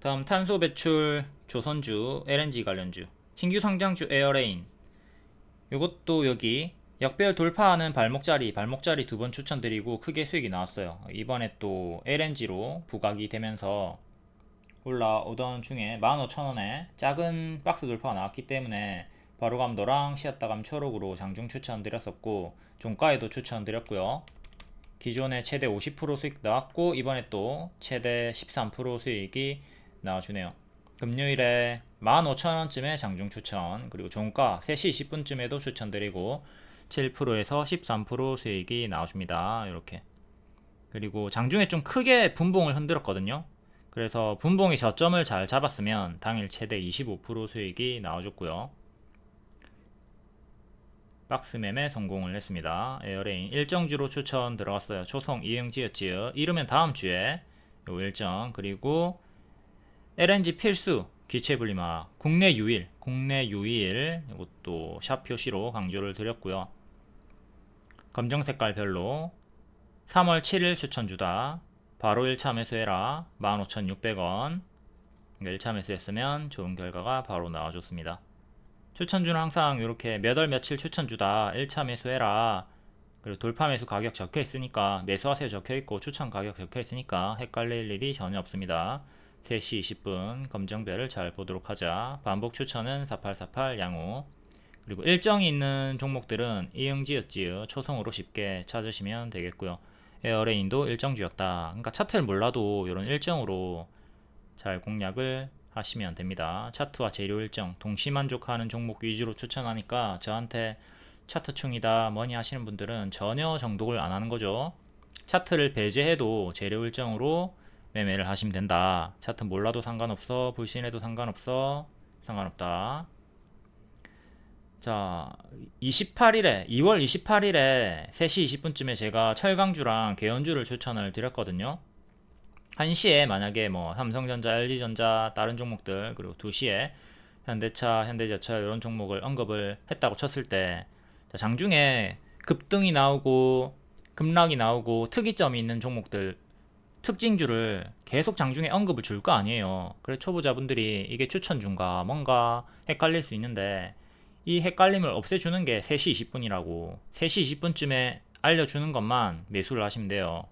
다음 탄소 배출 조선주 LNG 관련주 신규 상장주 에어레인. 이것도 여기 역배열 돌파하는 발목자리 발목자리 두 번 추천드리고 크게 수익이 나왔어요. 이번에 또 LNG로 부각이 되면서 올라오던 중에 15,000원에 작은 박스 돌파가 나왔기 때문에 바로감도랑 시었다감 초록으로 장중 추천드렸었고 종가에도 추천드렸고요. 기존에 최대 50% 수익 나왔고 이번에 또 최대 13% 수익이 나와주네요. 금요일에 15,000원쯤에 장중 추천 그리고 종가 3시 20분쯤에도 추천드리고 7%에서 13% 수익이 나와줍니다. 이렇게 그리고 장중에 좀 크게 분봉을 흔들었거든요. 그래서 분봉이 저점을 잘 잡았으면 당일 최대 25% 수익이 나와줬고요. 박스 매매 성공을 했습니다. 에어레인 일정주로 추천 들어갔어요. 초성 이응지읒지읒 이르면 다음 주에 요 일정 그리고 LNG 필수 기체 분리마 국내 유일 국내 유일 이것도 샵 표시로 강조를 드렸고요. 검정 색깔별로 3월 7일 추천주다. 바로 1차 매수해라. 15,600원. 1차 매수했으면 좋은 결과가 바로 나와줬습니다. 추천주는 항상 이렇게 몇 월 며칠 추천주다 1차 매수해라 그리고 돌파 매수 가격 적혀 있으니까 매수하세요 적혀 있고 추천 가격 적혀 있으니까 헷갈릴 일이 전혀 없습니다 3시 20분 검정별을 잘 보도록 하자 반복 추천은 4848 양호 그리고 일정이 있는 종목들은 이응지읒지읒 초성으로 쉽게 찾으시면 되겠고요 에어레인도 일정주였다 그러니까 차트를 몰라도 이런 일정으로 잘 공략을 하시면 됩니다. 차트와 재료 일정 동시 만족하는 종목 위주로 추천하니까 저한테 차트충이다 뭐니 하시는 분들은 전혀 정독을 안 하는 거죠. 차트를 배제해도 재료 일정으로 매매를 하시면 된다. 차트 몰라도 상관없어. 불신해도 상관없어. 상관없다. 자, 28일에 2월 28일에 3시 20분쯤에 제가 철강주랑 개연주를 추천을 드렸거든요. 1시에 만약에 뭐 삼성전자, LG전자 다른 종목들 그리고 2시에 현대차, 현대자차 이런 종목을 언급을 했다고 쳤을 때 장중에 급등이 나오고 급락이 나오고 특이점이 있는 종목들 특징주를 계속 장중에 언급을 줄 거 아니에요. 그래 초보자분들이 이게 추천중가 뭔가 헷갈릴 수 있는데 이 헷갈림을 없애주는 게 3시 20분이라고 3시 20분쯤에 알려주는 것만 매수를 하시면 돼요.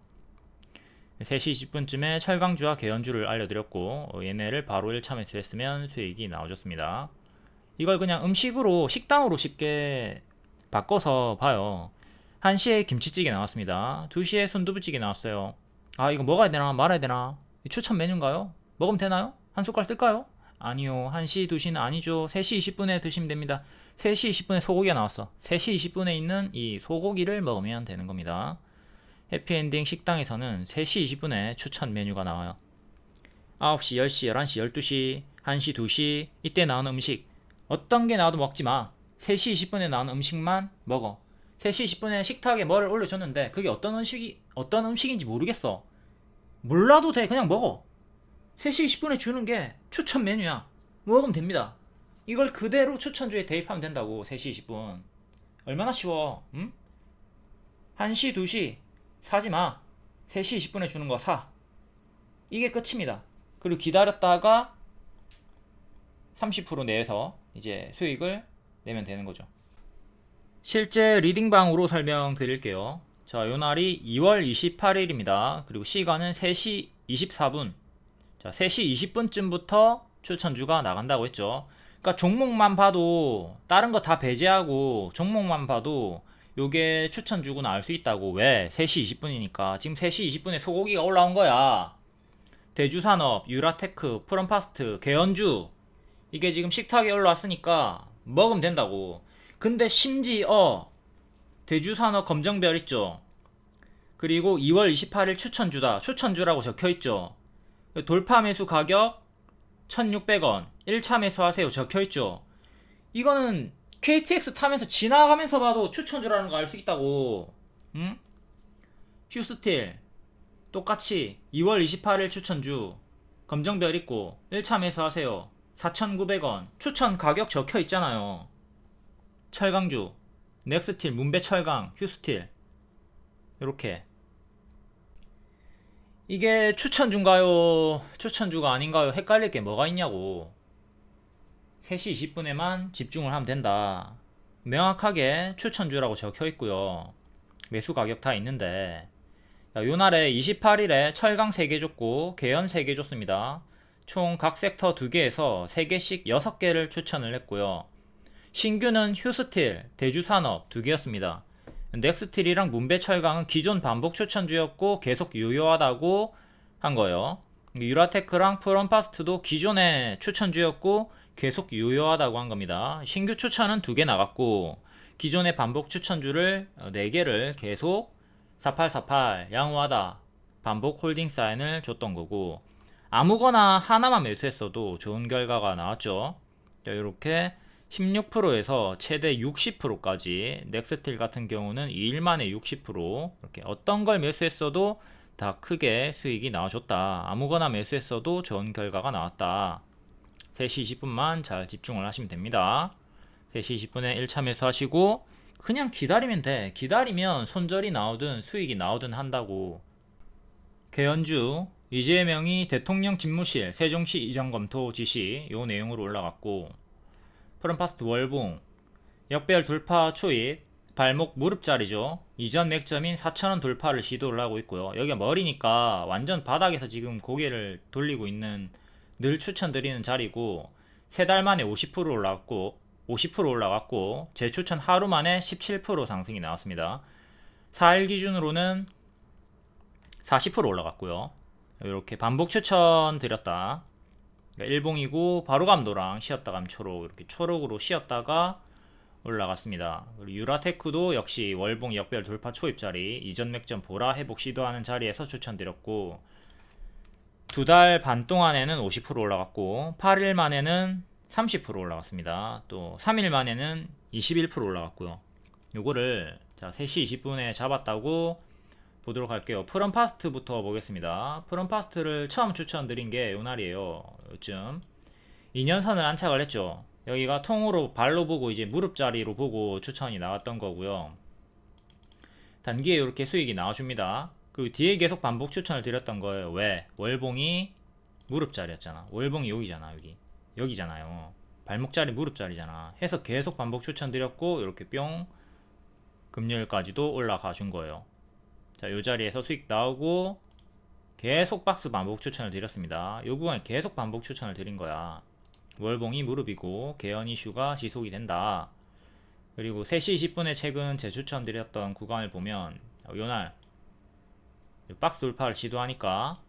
3시 20분쯤에 철강주와 개연주를 알려드렸고 어, 얘네를 바로 1차 매수했으면 수익이 나와줬습니다. 이걸 그냥 음식으로 식당으로 쉽게 바꿔서 봐요. 1시에 김치찌개 나왔습니다. 2시에 순두부찌개 나왔어요. 아 이거 먹어야 되나 말아야 되나 추천 메뉴인가요? 먹으면 되나요? 한 숟갈 쓸까요? 아니요 1시 2시는 아니죠 3시 20분에 드시면 됩니다 3시 20분에 소고기가 나왔어 3시 20분에 있는 이 소고기를 먹으면 되는 겁니다 해피엔딩 식당에서는 3시 20분에 추천 메뉴가 나와요. 9시, 10시, 11시, 12시, 1시, 2시 이때 나오는 음식 어떤 게 나와도 먹지 마. 3시 20분에 나오는 음식만 먹어. 3시 20분에 식탁에 뭐를 올려줬는데 그게 어떤 음식이 어떤 음식인지 모르겠어. 몰라도 돼. 그냥 먹어. 3시 20분에 주는 게 추천 메뉴야. 먹으면 됩니다. 이걸 그대로 추천주에 대입하면 된다고. 3시 20분. 얼마나 쉬워. 응? 1시, 2시, 사지 마. 3시 20분에 주는 거 사. 이게 끝입니다. 그리고 기다렸다가 30% 내에서 이제 수익을 내면 되는 거죠. 실제 리딩방으로 설명드릴게요. 자, 요 날이 2월 28일입니다. 그리고 시간은 3시 24분. 자, 3시 20분쯤부터 추천주가 나간다고 했죠. 그러니까 종목만 봐도 다른 거 다 배제하고 종목만 봐도 요게 추천 주고 나올 수 있다고. 왜? 3시 20분이니까. 지금 3시 20분에 소고기가 올라온 거야. 대주산업, 유라테크, 프롬파스트, 개연주. 이게 지금 식탁에 올라왔으니까 먹으면 된다고. 근데 심지어 대주산업 검정별 있죠 그리고 2월 28일 추천주다. 추천주라고 적혀있죠. 돌파 매수 가격 1600원. 1차 매수하세요. 적혀있죠. 이거는 KTX 타면서 지나가면서 봐도 추천주라는 거 알 수 있다고. 응? 휴스틸. 똑같이 2월 28일 추천주. 검정별 있고 1차 매수하세요. 4,900원. 추천 가격 적혀 있잖아요. 철강주. 넥스틸 문배 철강 휴스틸. 이렇게 이게 추천주인가요? 추천주가 아닌가요? 헷갈릴 게 뭐가 있냐고. 3시 20분에만 집중을 하면 된다. 명확하게 추천주라고 적혀 있고요. 매수 가격 다 있는데 자, 요 날에 28일에 철강 3개 줬고 개연 3개 줬습니다. 총 각 섹터 2개에서 3개씩 6개를 추천을 했고요. 신규는 휴스틸, 대주산업 2개였습니다. 넥스틸이랑 문배철강은 기존 반복 추천주였고 계속 유효하다고 한 거예요. 유라테크랑 프롬파스트도 기존의 추천주였고 계속 유효하다고 한 겁니다. 신규 추천은 두 개 나갔고 기존의 반복 추천주를 네 개를 계속 4848 양호하다 반복 홀딩 사인을 줬던 거고 아무거나 하나만 매수했어도 좋은 결과가 나왔죠. 자, 이렇게 16%에서 최대 60%까지 넥스틸 같은 경우는 2일 만에 60% 이렇게 어떤 걸 매수했어도 다 크게 수익이 나와줬다. 아무거나 매수했어도 좋은 결과가 나왔다. 3시 20분만 잘 집중을 하시면 됩니다. 3시 20분에 1차 매수하시고 그냥 기다리면 돼. 기다리면 손절이 나오든 수익이 나오든 한다고. 개연주 이재명이 대통령 집무실 세종시 이전 검토 지시 요 내용으로 올라갔고 프롬파스트 월봉 역배열 돌파 초입 발목 무릎자리죠. 이전 맥점인 4천원 돌파를 시도를 하고 있고요. 여기가 머리니까 완전 바닥에서 지금 고개를 돌리고 있는 늘 추천드리는 자리고 세 달 만에 50% 올라갔고 50% 올라갔고 재추천 하루 만에 17% 상승이 나왔습니다. 4일 기준으로는 40% 올라갔고요. 이렇게 반복 추천 드렸다 그러니까 일봉이고 바로 감도랑 쉬었다 감 초록 이렇게 초록으로 쉬었다가 올라갔습니다. 그리고 유라테크도 역시 월봉 역별 돌파 초입자리 이전 맥점 보라 회복 시도하는 자리에서 추천드렸고 두 달 반 동안에는 50% 올라갔고 8일 만에는 30% 올라갔습니다. 또 3일 만에는 21% 올라갔고요. 요거를 자 3시 20분에 잡았다고 보도록 할게요. 프롬파스트부터 보겠습니다. 프롬파스트를 처음 추천드린 게 요날이에요. 요쯤 2년선을 안착을 했죠. 여기가 통으로 발로 보고 이제 무릎 자리로 보고 추천이 나왔던 거고요. 단기에 이렇게 수익이 나와줍니다. 그리고 뒤에 계속 반복 추천을 드렸던 거예요. 왜? 월봉이 무릎 자리였잖아. 월봉이 여기잖아, 여기. 여기잖아요. 발목 자리, 무릎 자리잖아. 해서 계속 반복 추천 드렸고, 이렇게 뿅, 금요일까지도 올라가 준 거예요. 자, 요 자리에서 수익 나오고, 계속 박스 반복 추천을 드렸습니다. 요 구간에 계속 반복 추천을 드린 거야. 월봉이 무릎이고 개연 이슈가 지속이 된다. 그리고 3시 20분에 최근 재추천 드렸던 구간을 보면 요날 박스 돌파를 시도하니까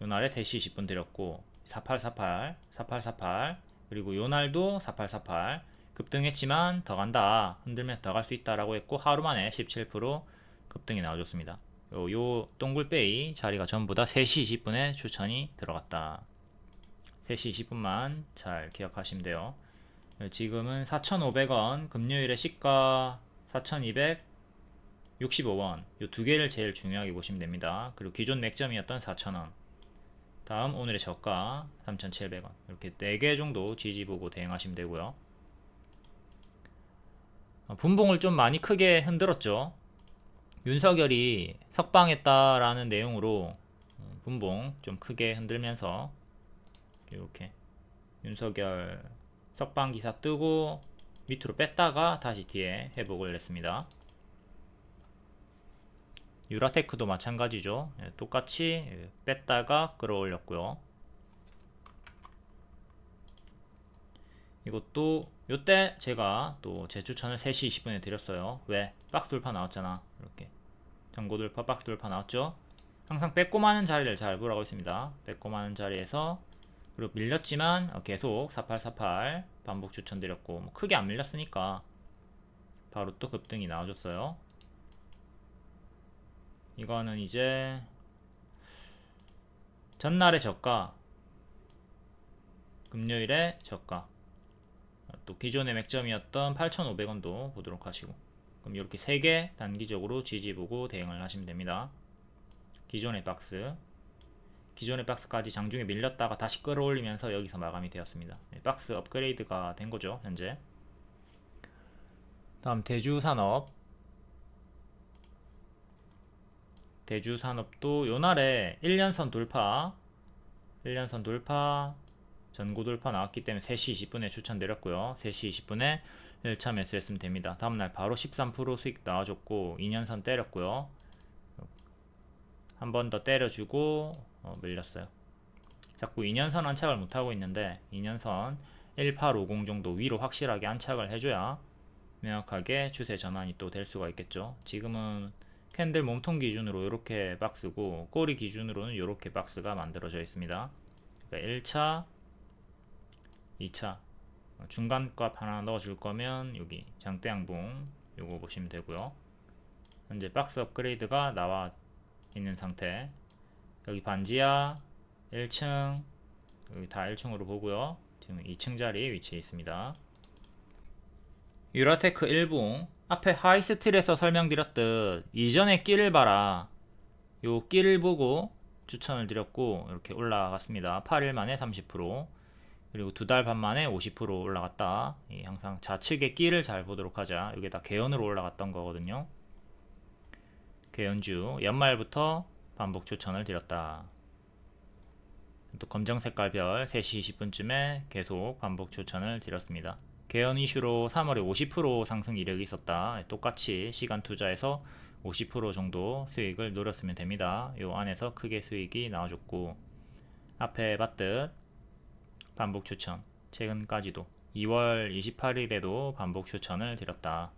요날에 3시 20분 드렸고 4848 4848 그리고 요날도 4848 급등했지만 더 간다 흔들면 더 갈 수 있다라고 했고 하루 만에 17% 급등이 나와줬습니다. 요, 요 동글베이 자리가 전부 다 3시 20분에 추천이 들어갔다. 3시 20분만 잘 기억하시면 돼요. 지금은 4,500원, 금요일에 시가 4,265원. 이 두 개를 제일 중요하게 보시면 됩니다. 그리고 기존 맥점이었던 4,000원. 다음 오늘의 저가 3,700원. 이렇게 4개 정도 지지 보고 대응하시면 되고요. 어, 분봉을 좀 많이 크게 흔들었죠. 윤석열이 석방했다라는 내용으로 음, 분봉 좀 크게 흔들면서 이렇게 윤석열 석방 기사 뜨고 밑으로 뺐다가 다시 뒤에 회복을 했습니다. 유라테크도 마찬가지죠. 예, 똑같이 뺐다가 끌어올렸고요. 이것도 요때 제가 또 재추천을 3시 20분에 드렸어요. 왜? 박스 돌파 나왔잖아. 이렇게 전고 돌파, 박스 돌파 나왔죠? 항상 마는 자리를 잘 보라고 있습니다. 뺏고 마는 자리에서 그리고 밀렸지만 어, 계속 4848 반복 추천드렸고 뭐 크게 안 밀렸으니까 바로 또 급등이 나와줬어요. 이거는 이제 전날의 저가 금요일에 저가 또 기존의 맥점이었던 8,500원도 보도록 하시고 그럼 이렇게 3개 단기적으로 지지 보고 대응을 하시면 됩니다. 기존의 박스 기존의 박스까지 장중에 밀렸다가 다시 끌어올리면서 여기서 마감이 되었습니다. 네, 박스 업그레이드가 된 거죠, 현재. 다음 대주산업 대주산업도 요날에 1년선 돌파 1년선 돌파 전고 돌파 나왔기 때문에 3시 20분에 추천드렸고요. 3시 20분에 1차 매수했으면 됩니다. 다음날 바로 13% 수익 나와줬고 2년선 때렸고요. 한 번 더 때려주고 어, 밀렸어요. 자꾸 2년선 안착을 못하고 있는데 2년선 1850 정도 위로 확실하게 안착을 해줘야 명확하게 추세 전환이 또 될 수가 있겠죠. 지금은 캔들 몸통 기준으로 이렇게 박스고 꼬리 기준으로는 이렇게 박스가 만들어져 있습니다. 그러니까 1차 2차 중간값 하나 넣어줄 거면 여기 장대 양봉 요거 보시면 되고요. 현재 박스 업그레이드가 나와 있는 상태. 여기 반지하 1층 여기 다 1층으로 보고요. 지금 2층 자리에 위치해 있습니다. 유라테크 1봉 앞에 하이스틸에서 설명드렸듯 이전에 끼를 봐라. 요 끼를 보고 추천을 드렸고 이렇게 올라갔습니다. 8일 만에 30% 그리고 두 달 반 만에 50% 올라갔다 이 항상 좌측의 끼를 잘 보도록 하자 이게 다 개연으로 올라갔던 거거든요 개연주 연말부터 반복 추천을 드렸다 또 검정 색깔 별 3시 20분쯤에 계속 반복 추천을 드렸습니다. 개연 이슈로 3월에 50% 상승 이력이 있었다. 똑같이 시간 투자해서 50% 정도 수익을 노렸으면 됩니다. 요 안에서 크게 수익이 나와줬고 앞에 봤듯 반복 추천 최근까지도 2월 28일에도 반복 추천을 드렸다.